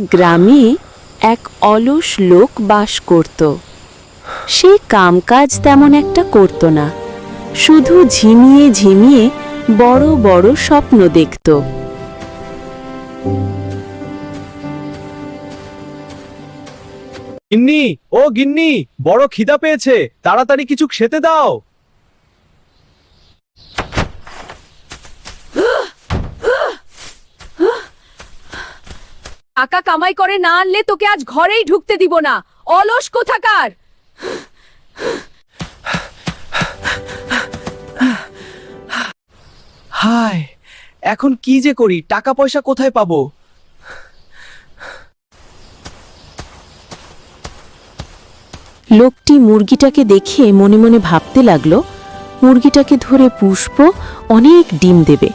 গ্রামে এক অলস লোক বাস করত। সে কামকাজ তেমন একটা করত না। শুধু ঝিমিয়ে ঝিমিয়ে বড় বড় স্বপ্ন দেখত। গিন্নি, ও গিন্নি, বড় খিদা পেয়েছে। তাড়াতাড়ি কিছু খেতে দাও। টাকা কামাই করে না আনলে তোকে আজ ঘরেই ঢুকতে দিব না। অলস কোথাকার? হায় এখন কি যে করি? টাকা পয়সা কোথায় পাবো? লোকটি মুরগিটাকে দেখে মনে মনে ভাবতে লাগল মুরগিটাকে ধরে পুষ্প অনেক ডিম দেবে।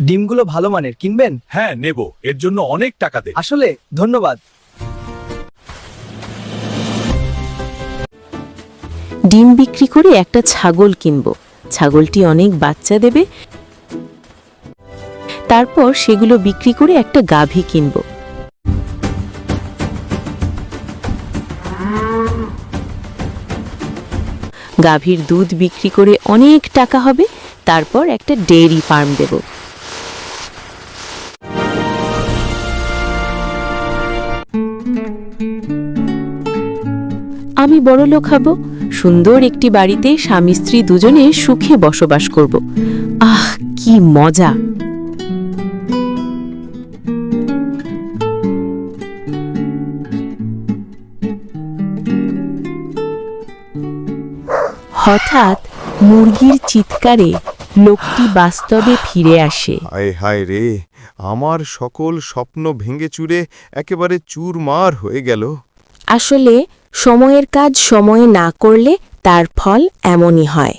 ডিমগুলো ভালো মানের কিনবেন? হ্যাঁ নেব। এর জন্য অনেক টাকা দে আসলে ধন্যবাদ। ডিম বিক্রি করে একটা ছাগল কিনব। ছাগলটি অনেক বাচ্চা দেবে। তারপর সেগুলো বিক্রি করে একটা গাভী কিনব। গাভীর দুধ বিক্রি করে অনেক টাকা হবে। তারপর একটা ডেয়ারি ফার্ম দেব। আমি বড় লোক হব সুন্দর একটি বাড়িতে স্বামী স্ত্রী দুজনে সুখে বসবাস করব। আহ কি মজা! হঠাৎ মুরগির চিৎকারে লোকটি বাস্তবে ফিরে আসে। হায় হায় রে আমার সকল স্বপ্ন ভেঙে চুরে একেবারে চুরমার হয়ে গেল। আসলে সময়ের কাজ সময়ে না করলে তার ফল এমনই হয়।